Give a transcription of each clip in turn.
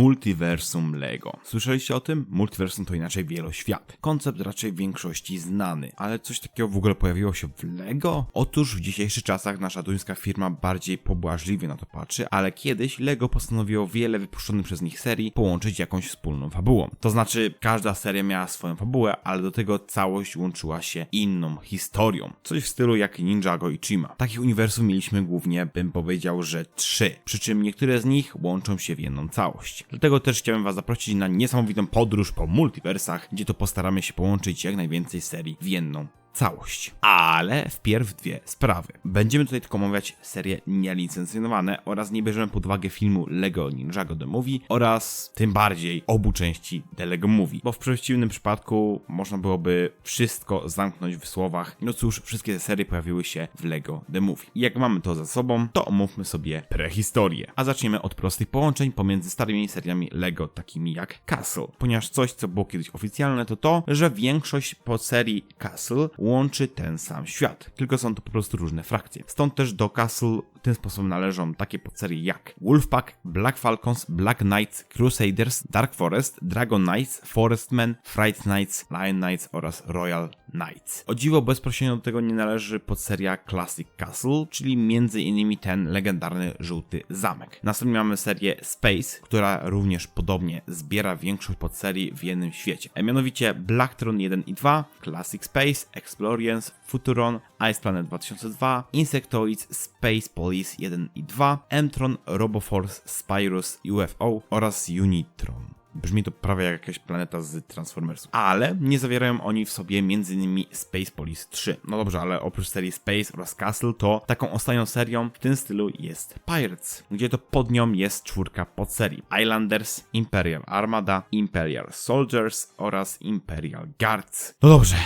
multiversum LEGO. Słyszeliście o tym? Multiversum to inaczej wieloświat. Koncept raczej w większości znany, ale coś takiego w ogóle pojawiło się w LEGO? Otóż w dzisiejszych czasach nasza duńska firma bardziej pobłażliwie na to patrzy, ale kiedyś LEGO postanowiło wiele wypuszczonych przez nich serii połączyć jakąś wspólną fabułą. To znaczy, każda seria miała swoją fabułę, ale do tego całość łączyła się inną historią. Coś w stylu jak Ninjago i Chima. Takich uniwersów mieliśmy głównie, bym powiedział, że trzy. Przy czym niektóre z nich łączą się w jedną całość. Dlatego też chciałem Was zaprosić na niesamowitą podróż po multiversach, gdzie to postaramy się połączyć jak najwięcej serii w jedną całość. Ale wpierw dwie sprawy. Będziemy tutaj tylko omawiać serie nielicencjonowane oraz nie bierzemy pod uwagę filmu Lego Ninjago The Movie oraz tym bardziej obu części The Lego Movie, bo w przeciwnym przypadku można byłoby wszystko zamknąć w słowach. No cóż, wszystkie te serie pojawiły się w Lego The Movie. Jak mamy to za sobą, to omówmy sobie prehistorię. A zaczniemy od prostych połączeń pomiędzy starymi seriami Lego, takimi jak Castle. Ponieważ coś, co było kiedyś oficjalne, to to, że większość podserii Castle łączy ten sam świat, tylko są to po prostu różne frakcje. Stąd też do Castle tym sposobem należą takie podserie jak Wolfpack, Black Falcons, Black Knights, Crusaders, Dark Forest, Dragon Knights, Forestmen, Fright Knights, Lion Knights oraz Royal Knights. O dziwo bezpośrednio do tego nie należy podseria Classic Castle, czyli innymi ten legendarny żółty zamek. Następnie mamy serię Space, która również podobnie zbiera większość podserii w jednym świecie. A mianowicie Blacktron 1 i 2, Classic Space, Explorians, Futuron, Ice Planet 2002, Insectoids, Space Police 1 i 2, Mtron, Roboforce, Spyrus, UFO oraz Unitron. Brzmi to prawie jak jakaś planeta z Transformersów. Ale nie zawierają oni w sobie m.in. Space Police 3. No dobrze, ale oprócz serii Space oraz Castle, to taką ostatnią serią w tym stylu jest Pirates, gdzie to pod nią jest czwórka podserii. Islanders, Imperial Armada, Imperial Soldiers oraz Imperial Guards. No dobrze,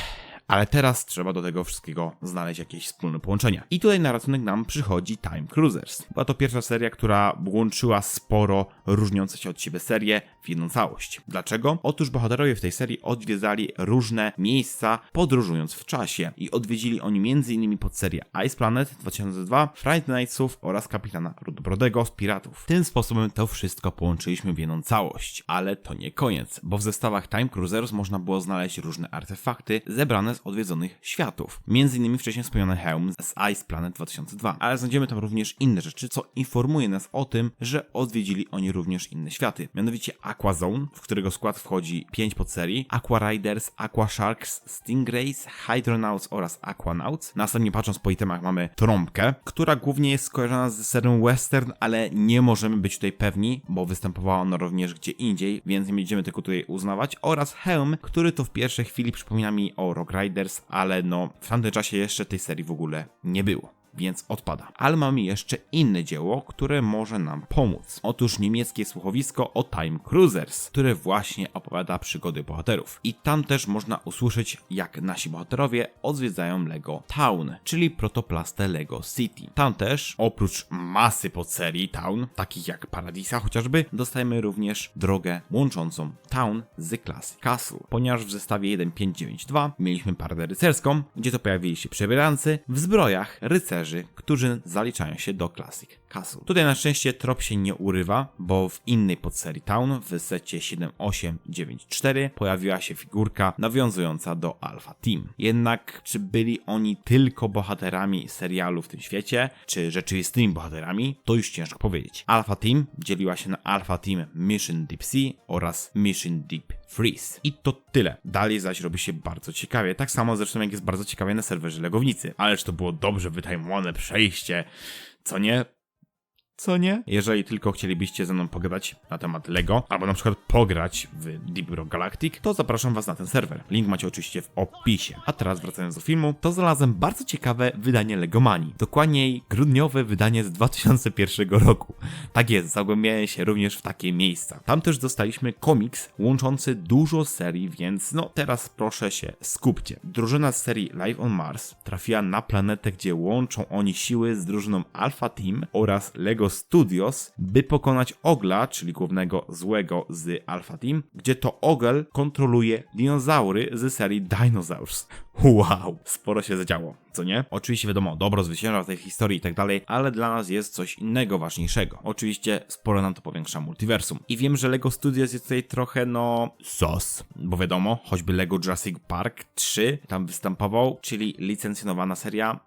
ale teraz trzeba do tego wszystkiego znaleźć jakieś wspólne połączenia. I tutaj na ratunek nam przychodzi Time Cruisers. Była to pierwsza seria, która łączyła sporo różniące się od siebie serie w jedną całość. Dlaczego? Otóż bohaterowie w tej serii odwiedzali różne miejsca, podróżując w czasie. I odwiedzili oni m.in. podserię Ice Planet 2002, Fright Nightsów oraz Kapitana Rudobrodego z Piratów. Tym sposobem to wszystko połączyliśmy w jedną całość. Ale to nie koniec, bo w zestawach Time Cruisers można było znaleźć różne artefakty zebrane z odwiedzonych światów. Między innymi wcześniej wspomniany hełm z Ice Planet 2002, ale znajdziemy tam również inne rzeczy, co informuje nas o tym, że odwiedzili oni również inne światy. Mianowicie Aqua Zone, w którego skład wchodzi 5 podserii, Aqua Riders, Aqua Sharks, Stingrays, Hydronauts oraz Aquanauts. Następnie patrząc po itemach mamy trąbkę, która głównie jest skojarzona z serią western, ale nie możemy być tutaj pewni, bo występowała ona również gdzie indziej, więc nie będziemy tego tutaj uznawać, oraz hełm, który to w pierwszej chwili przypomina mi o Rock Riders, ale no w tamtym czasie jeszcze tej serii w ogóle nie było więc odpada. Ale mamy jeszcze inne dzieło, które może nam pomóc. Otóż niemieckie słuchowisko o Time Cruisers, które właśnie opowiada przygody bohaterów. I tam też można usłyszeć, jak nasi bohaterowie odwiedzają Lego Town, czyli protoplastę Lego City. Tam też, oprócz masy podserii Town, takich jak Paradisa chociażby, dostajemy również drogę łączącą Town z klasy Castle, ponieważ w zestawie 1592 mieliśmy paradę rycerską, gdzie to pojawili się przebierańcy w zbrojach rycerzy którzy zaliczają się do Classic Tutaj na szczęście trop się nie urywa, bo w innej podserii Town, w secie 7894, pojawiła się figurka nawiązująca do Alpha Team. Jednak, czy byli oni tylko bohaterami serialu w tym świecie, czy rzeczywistymi bohaterami, to już ciężko powiedzieć. Alpha Team dzieliła się na Alpha Team Mission Deep Sea oraz Mission Deep Freeze. I to tyle. Dalej zaś robi się bardzo ciekawie. Tak samo zresztą jak jest bardzo ciekawie na serwerze Legownicy. Ależ to było dobrze wytajmowane przejście. Co nie? Co nie? Jeżeli tylko chcielibyście ze mną pogadać na temat LEGO, albo na przykład pograć w Deep Rock Galactic, to zapraszam was na ten serwer. Link macie oczywiście w opisie. A teraz wracając do filmu, to znalazłem bardzo ciekawe wydanie LEGOManii. Dokładniej grudniowe wydanie z 2001 roku. Tak jest, zagłębiałem się również w takie miejsca. Tam też dostaliśmy komiks łączący dużo serii, więc no teraz proszę się skupcie. Drużyna z serii Live on Mars trafiła na planetę, gdzie łączą oni siły z drużyną Alpha Team oraz LEGO LEGO Studios, by pokonać Ogla, czyli głównego złego z Alpha Team, gdzie to Ogel kontroluje dinozaury z serii Dinosaurs. Wow, sporo się zadziało, co nie? Oczywiście wiadomo, dobro zwycięża tej historii i tak dalej, ale dla nas jest coś innego ważniejszego. Oczywiście sporo nam to powiększa multiversum. I wiem, że LEGO Studios jest tutaj trochę, no, sos. Bo wiadomo, choćby LEGO Jurassic Park 3 tam występował, czyli licencjonowana seria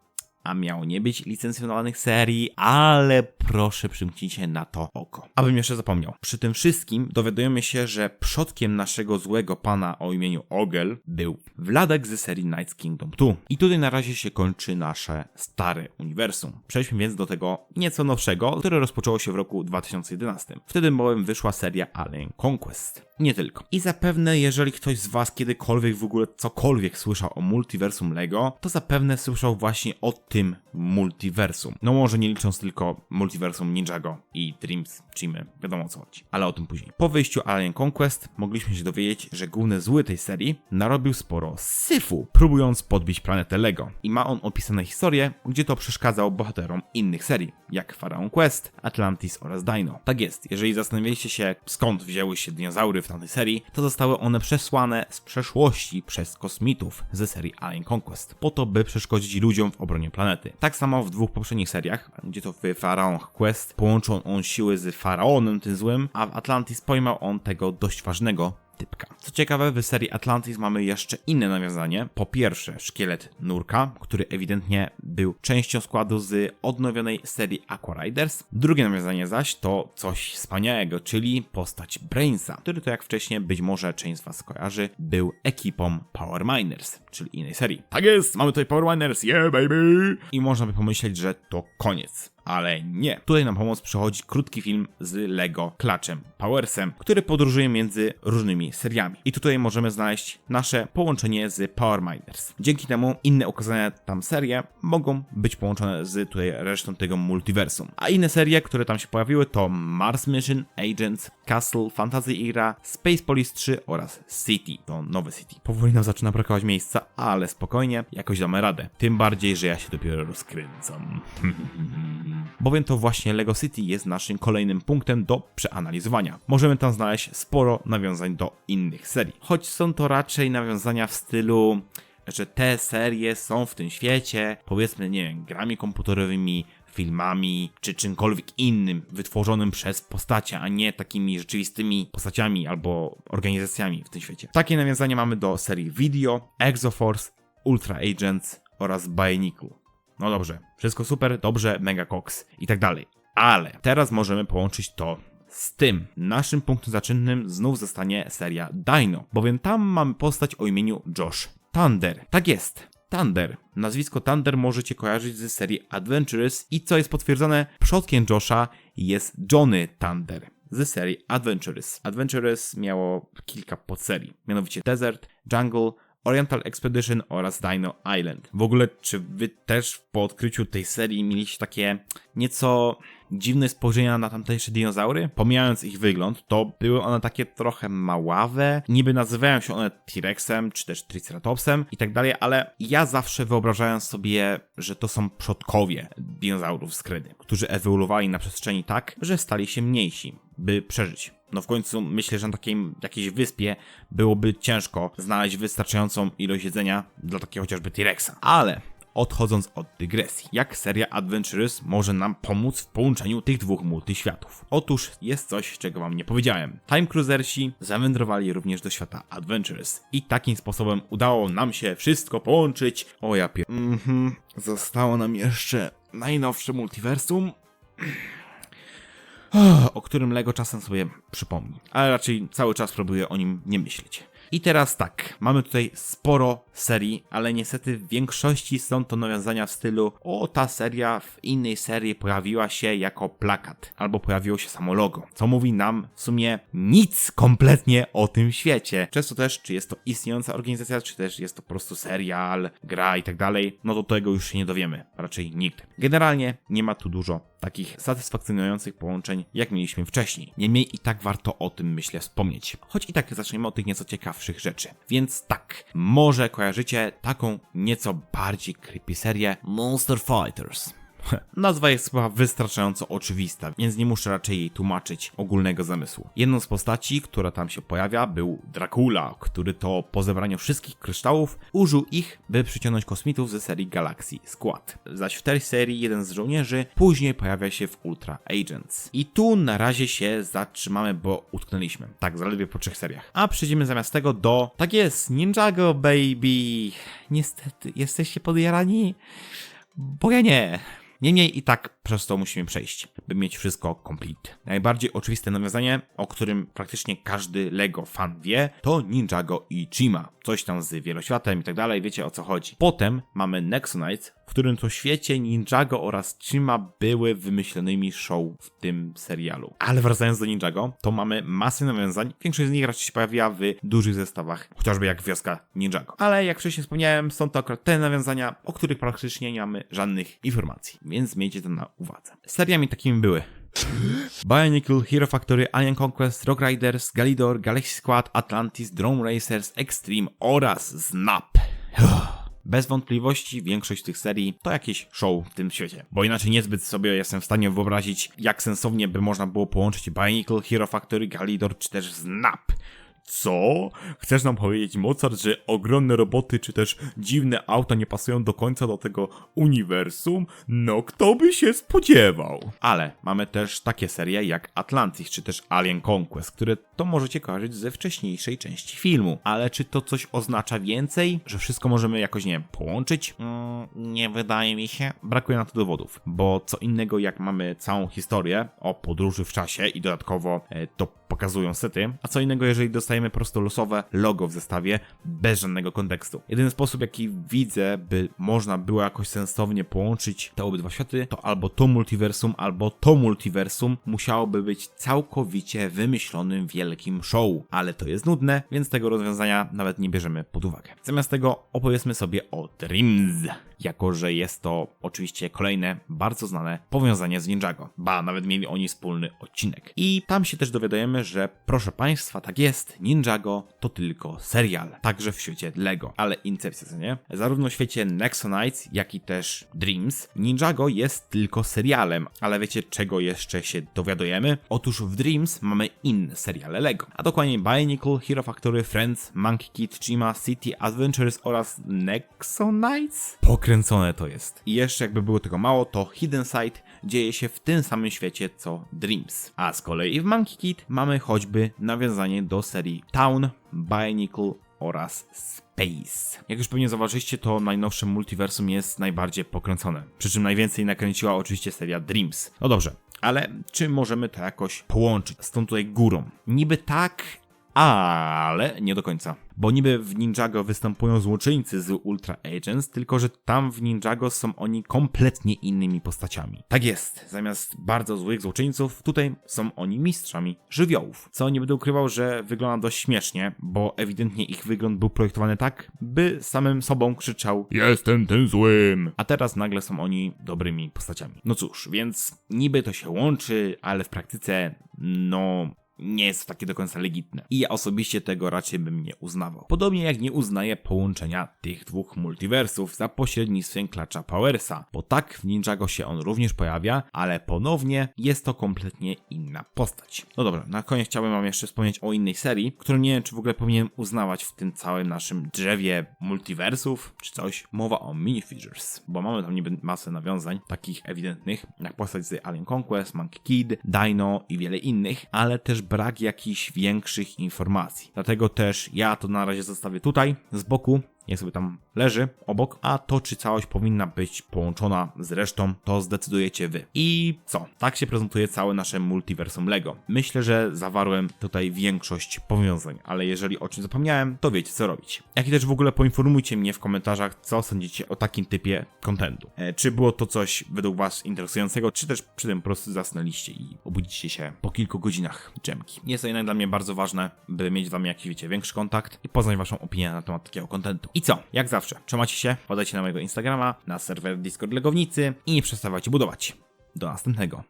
a miało nie być licencjonowanych serii, ale proszę przymknijcie na to oko. Abym jeszcze zapomniał. Przy tym wszystkim dowiadujemy się, że przodkiem naszego złego pana o imieniu Ogel był Wladek ze serii Knights Kingdom 2. I tutaj na razie się kończy nasze stare uniwersum. Przejdźmy więc do tego nieco nowszego, które rozpoczęło się w roku 2011. Wtedy bowiem wyszła seria Alien Conquest. Nie tylko. I zapewne, jeżeli ktoś z Was kiedykolwiek w ogóle cokolwiek słyszał o multiversum Lego, to zapewne słyszał właśnie o tym multiversum. No może nie licząc tylko multiversum Ninjago i Dreams Teamy, wiadomo o co chodzi, ale o tym później. Po wyjściu Alien Conquest mogliśmy się dowiedzieć, że główny zły tej serii narobił sporo syfu, próbując podbić planetę Lego. I ma on opisane historie, gdzie to przeszkadzał bohaterom innych serii, jak Pharaon Quest, Atlantis oraz Dino. Tak jest, jeżeli zastanawialiście się skąd wzięły się dinozaury w tamtej serii, to zostały one przesłane z przeszłości przez kosmitów ze serii Alien Conquest, po to by przeszkodzić ludziom w obronie planety. Tak samo w dwóch poprzednich seriach, gdzie to w Pharaon Quest połączył on siły z Faraonem tym złym, a w Atlantis pojmał on tego dość ważnego typka. Co ciekawe, w serii Atlantis mamy jeszcze inne nawiązanie. Po pierwsze, szkielet Nurka, który ewidentnie był częścią składu z odnowionej serii Aqua Riders. Drugie nawiązanie zaś to coś wspaniałego, czyli postać Brainsa, który to jak wcześniej być może część z Was kojarzy, był ekipą Power Miners, czyli innej serii. Tak jest, mamy tutaj Power Miners, yeah baby! I można by pomyśleć, że to koniec ale nie. Tutaj na pomoc przychodzi krótki film z Lego Klaczem Powersem, który podróżuje między różnymi seriami. I tutaj możemy znaleźć nasze połączenie z Power Miners. Dzięki temu inne ukazane tam serie mogą być połączone z tutaj resztą tego multiversum. A inne serie, które tam się pojawiły to Mars Mission, Agents, Castle, Fantasy Era, Space Police 3 oraz City, to nowe City. Powoli nam zaczyna brakować miejsca, ale spokojnie, jakoś damy radę. Tym bardziej, że ja się dopiero rozkręcam. bowiem to właśnie LEGO City jest naszym kolejnym punktem do przeanalizowania. Możemy tam znaleźć sporo nawiązań do innych serii, choć są to raczej nawiązania w stylu że te serie są w tym świecie, powiedzmy, nie wiem, grami komputerowymi, filmami, czy czymkolwiek innym wytworzonym przez postacie, a nie takimi rzeczywistymi postaciami albo organizacjami w tym świecie. Takie nawiązania mamy do serii Video, Exoforce, Ultra Agents oraz Bionicle. No dobrze, wszystko super, dobrze, mega cox i tak dalej. Ale teraz możemy połączyć to z tym. Naszym punktem zaczynnym znów zostanie seria Dino, bowiem tam mamy postać o imieniu Josh Thunder. Tak jest. Thunder. Nazwisko Thunder możecie kojarzyć ze serii Adventures i co jest potwierdzone, przodkiem Josha jest Johnny Thunder ze serii Adventures. Adventures miało kilka podserii, mianowicie Desert, Jungle, Oriental Expedition oraz Dino Island. W ogóle, czy wy też po odkryciu tej serii mieliście takie nieco dziwne spojrzenia na tamtejsze dinozaury? Pomijając ich wygląd, to były one takie trochę maławe, niby nazywają się one T-Rexem, czy też Triceratopsem i tak dalej, ale ja zawsze wyobrażałem sobie, że to są przodkowie dinozaurów z kredy, którzy ewoluowali na przestrzeni tak, że stali się mniejsi, by przeżyć. No w końcu myślę, że na takiej jakiejś wyspie byłoby ciężko znaleźć wystarczającą ilość jedzenia dla takiego chociażby T-Rexa. Ale odchodząc od dygresji, jak seria Adventures może nam pomóc w połączeniu tych dwóch multiświatów? Otóż jest coś, czego wam nie powiedziałem. Time Cruisersi zawędrowali również do świata Adventures i takim sposobem udało nam się wszystko połączyć. O ja pier... Mhm, zostało nam jeszcze najnowsze multiversum o którym Lego czasem sobie przypomni, ale raczej cały czas próbuję o nim nie myśleć. I teraz tak, mamy tutaj sporo serii, ale niestety w większości są to nawiązania w stylu o ta seria w innej serii pojawiła się jako plakat, albo pojawiło się samo logo, co mówi nam w sumie nic kompletnie o tym świecie. Często też, czy jest to istniejąca organizacja, czy też jest to po prostu serial, gra i tak dalej, no to tego już się nie dowiemy, raczej nikt. Generalnie nie ma tu dużo takich satysfakcjonujących połączeń, jak mieliśmy wcześniej. Niemniej i tak warto o tym, myślę, wspomnieć. Choć i tak zaczniemy od tych nieco ciekawszych rzeczy. Więc tak, może kojarzycie taką nieco bardziej creepy serię Monster Fighters. Nazwa jest chyba wystarczająco oczywista, więc nie muszę raczej jej tłumaczyć ogólnego zamysłu. Jedną z postaci, która tam się pojawia, był Dracula, który to po zebraniu wszystkich kryształów użył ich, by przyciągnąć kosmitów ze serii Galaxy Squad. Zaś w tej serii jeden z żołnierzy później pojawia się w Ultra Agents. I tu na razie się zatrzymamy, bo utknęliśmy. Tak, zaledwie po trzech seriach. A przejdziemy zamiast tego do... Tak jest, Ninjago baby! Niestety, jesteście podjarani? Bo ja nie. Niemniej i tak przez to musimy przejść, by mieć wszystko complete. Najbardziej oczywiste nawiązanie, o którym praktycznie każdy LEGO fan wie, to Ninjago i Chima. Coś tam z wieloświatem i tak dalej, wiecie o co chodzi. Potem mamy Nexonites, w którym to świecie Ninjago oraz Chima były wymyślonymi show w tym serialu. Ale wracając do Ninjago, to mamy masę nawiązań, większość z nich raczej się pojawia w dużych zestawach, chociażby jak wioska Ninjago. Ale jak wcześniej wspomniałem, są to akurat te nawiązania, o których praktycznie nie mamy żadnych informacji, więc miejcie to na uwadze. Seriami takimi były Bionicle, Hero Factory, Alien Conquest, Rock Riders, Galidor, Galaxy Squad, Atlantis, Drone Racers, Extreme oraz Snap. Bez wątpliwości większość tych serii to jakieś show w tym świecie, bo inaczej niezbyt sobie jestem w stanie wyobrazić, jak sensownie by można było połączyć Bionicle, Hero Factory, Galidor czy też Snap. Co? Chcesz nam powiedzieć, Mozart, że ogromne roboty czy też dziwne auta nie pasują do końca do tego uniwersum? No kto by się spodziewał? Ale mamy też takie serie jak Atlantis czy też Alien Conquest, które to możecie kojarzyć ze wcześniejszej części filmu. Ale czy to coś oznacza więcej? Że wszystko możemy jakoś, nie wiem, połączyć? Mm, nie wydaje mi się. Brakuje na to dowodów, bo co innego jak mamy całą historię o podróży w czasie i dodatkowo e, to pokazują sety, a co innego jeżeli dostajemy prosto losowe logo w zestawie bez żadnego kontekstu. Jedyny sposób jaki widzę, by można było jakoś sensownie połączyć te obydwa światy, to albo to multiversum, albo to multiversum musiałoby być całkowicie wymyślonym wielkim show, ale to jest nudne, więc tego rozwiązania nawet nie bierzemy pod uwagę. Zamiast tego opowiedzmy sobie o Dreams, jako że jest to oczywiście kolejne bardzo znane powiązanie z Ninjago. Ba, nawet mieli oni wspólny odcinek. I tam się też dowiadujemy, że proszę Państwa, tak jest, Ninjago to tylko serial, także w świecie LEGO. Ale incepcja, nie? Zarówno w świecie Nexonites, jak i też Dreams, Ninjago jest tylko serialem, ale wiecie czego jeszcze się dowiadujemy? Otóż w Dreams mamy inne seriale LEGO, a dokładnie Bionicle, Hero Factory, Friends, Monkey Kid, Chima, City Adventures oraz Nexonites? Pokręcone to jest. I jeszcze jakby było tego mało, to Hidden Side dzieje się w tym samym świecie co Dreams. A z kolei w Monkey Kid mamy choćby nawiązanie do serii Town, Bionicle oraz Space. Jak już pewnie zauważyliście, to najnowsze multiversum jest najbardziej pokręcone. Przy czym najwięcej nakręciła oczywiście seria Dreams. No dobrze, ale czy możemy to jakoś połączyć z tą tutaj górą? Niby tak, ale nie do końca. Bo niby w Ninjago występują złoczyńcy z Ultra Agents, tylko że tam w Ninjago są oni kompletnie innymi postaciami. Tak jest, zamiast bardzo złych złoczyńców, tutaj są oni mistrzami żywiołów. Co nie będę ukrywał, że wygląda dość śmiesznie, bo ewidentnie ich wygląd był projektowany tak, by samym sobą krzyczał Jestem tym złym! A teraz nagle są oni dobrymi postaciami. No cóż, więc niby to się łączy, ale w praktyce, no nie jest takie do końca legitne. I ja osobiście tego raczej bym nie uznawał. Podobnie jak nie uznaję połączenia tych dwóch multiversów za pośrednictwem klacza Powersa, bo tak w Ninjago się on również pojawia, ale ponownie jest to kompletnie inna postać. No dobra, na koniec chciałbym wam jeszcze wspomnieć o innej serii, którą nie wiem czy w ogóle powinienem uznawać w tym całym naszym drzewie multiversów, czy coś. Mowa o minifigures, bo mamy tam niby masę nawiązań, takich ewidentnych, jak postać z Alien Conquest, Monkey Kid, Dino i wiele innych, ale też brak jakichś większych informacji. Dlatego też ja to na razie zostawię tutaj z boku. Niech sobie tam leży obok, a to czy całość powinna być połączona z resztą, to zdecydujecie wy. I co? Tak się prezentuje całe nasze multiversum LEGO. Myślę, że zawarłem tutaj większość powiązań, ale jeżeli o czymś zapomniałem, to wiecie co robić. Jak i też w ogóle poinformujcie mnie w komentarzach, co sądzicie o takim typie kontentu. E, czy było to coś według was interesującego, czy też przy tym po prostu zasnęliście i obudzicie się po kilku godzinach dżemki. Jest to jednak dla mnie bardzo ważne, by mieć z wami jakiś, wiecie, większy kontakt i poznać waszą opinię na temat takiego kontentu. I co? Jak zawsze, trzymacie się, podajcie na mojego Instagrama, na serwer Discord Legownicy i nie przestawajcie budować. Do następnego.